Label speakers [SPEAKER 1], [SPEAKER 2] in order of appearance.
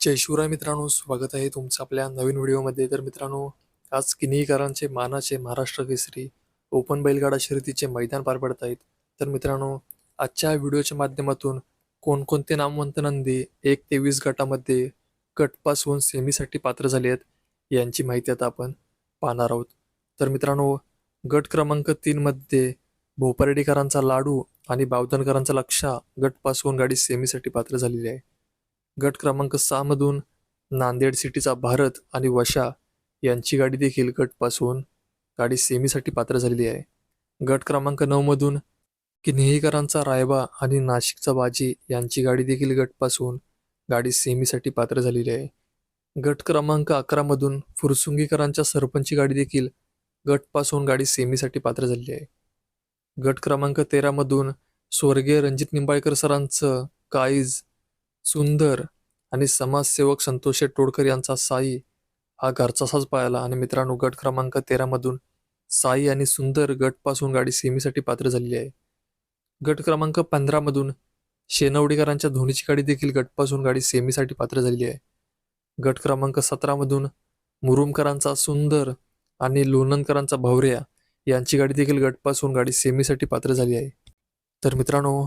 [SPEAKER 1] जय शिवराय मित्रांनो स्वागत आहे तुमचं आपल्या नवीन व्हिडिओमध्ये. तर मित्रांनो आज किनीकरांचे मानाचे महाराष्ट्र केसरी ओपन बैलगाडा शर्यतीचे मैदान पार पडत आहेत तर मित्रांनो आजच्या व्हिडिओच्या माध्यमातून कोणकोणते नामवंत नंदी एक ते वीस गटामध्ये गटपासून सेमीसाठी पात्र झाले आहेत यांची माहिती आता आपण पाहणार आहोत. तर मित्रांनो गट क्रमांक तीनमध्ये भोपारेडीकरांचा लाडू आणि बावधनकरांचा लक्षा गटपासून गाडी सेमीसाठी पात्र झालेली आहे. गट क्रमांक सहामधून नांदेड सिटीचा भारत आणि वशा यांची गाडी देखील गटपासून गाडी सेमीसाठी पात्र झालेली आहे. गट क्रमांक नऊमधून किन्हेकरांचा रायबा आणि नाशिकचा बाजी यांची गाडी देखील गटपासून गाडी सेमीसाठी पात्र झालेली आहे. गट क्रमांक अकरामधून फुरसुंगीकरांच्या सरपंची गाडी देखील गटपासून गाडी सेमीसाठी पात्र झालेली आहे. गट क्रमांक तेरामधून स्वर्गीय रणजित निंबाळकर सरांचं काईज सुंदर आणि समाजसेवक संतोष टोडकर यांचा साई हा घरचा साज पाहिला आणि मित्रांनो गट क्रमांक तेरामधून साई आणि सुंदर गटपासून गाडी सेमीसाठी पात्र झालेली आहे. गट क्रमांक पंधरामधून शेनवडीकरांच्या धोनीची गाडी देखील गटपासून गाडी सेमीसाठी पात्र झालेली आहे. गट क्रमांक सतरामधून मुरुमकरांचा सुंदर आणि लोणंदकरांचा भवऱ्या यांची गाडी देखील गटपासून गाडी सेमीसाठी पात्र झाली आहे. तर मित्रांनो